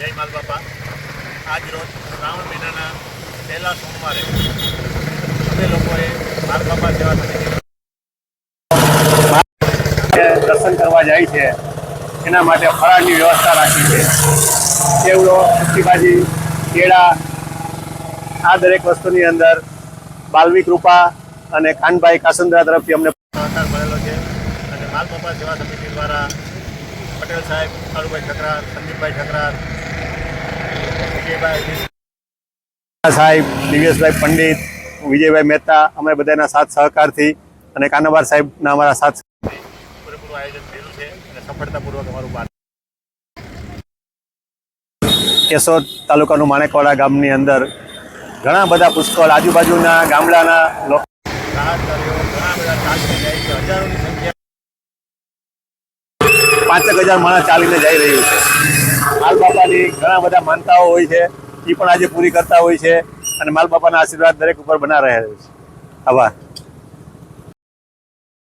જય માલ બાપા. આજ રોજ શ્રાવણ મહિનાના પહેલા સોમવારે અમે લોકોએ માલ બાપા સેવા સમિતિ દર્શન કરવા જાય છે. એના માટે ફરાળની વ્યવસ્થા રાખી છે. કેવડો સુકીભાજી કેળા, આ દરેક વસ્તુની અંદર બાલવી કૃપા અને ખાનભાઈ કાસંદ્રા તરફથી અમને સહકાર મળેલો છે. અને માલ બાપા સેવા સમિતિ દ્વારા પટેલ સાહેબ કાળુભાઈ ઠકરાર, સંદીપભાઈ ઠકરાર સાહેબ દિવ્યેશભાઈ પંડિત વિજયભાઈ મહેતા અમે બધાના સાથ સહકારથી અને કાનાબાર સાહેબના અમારા સાથ પૂરેપૂરું આયોજન થયેલું છે અને સફળતાપૂર્વક અમારું બાર કેશોદ તાલુકાનું માણેકવાડા ગામની અંદર ઘણા બધા પુષ્કળ આજુબાજુના ગામડાના લોકો પાંચેક હજાર માણસ ચાલીને જઈ રહ્યું છે. માલ બાપાની ઘણા બધા માનતાઓ હોય છે એ પણ આજે પૂરી કરતા હોય છે અને માલ બાપાના આશીર્વાદ દરેક ઉપર બના રહે છે. આભાર.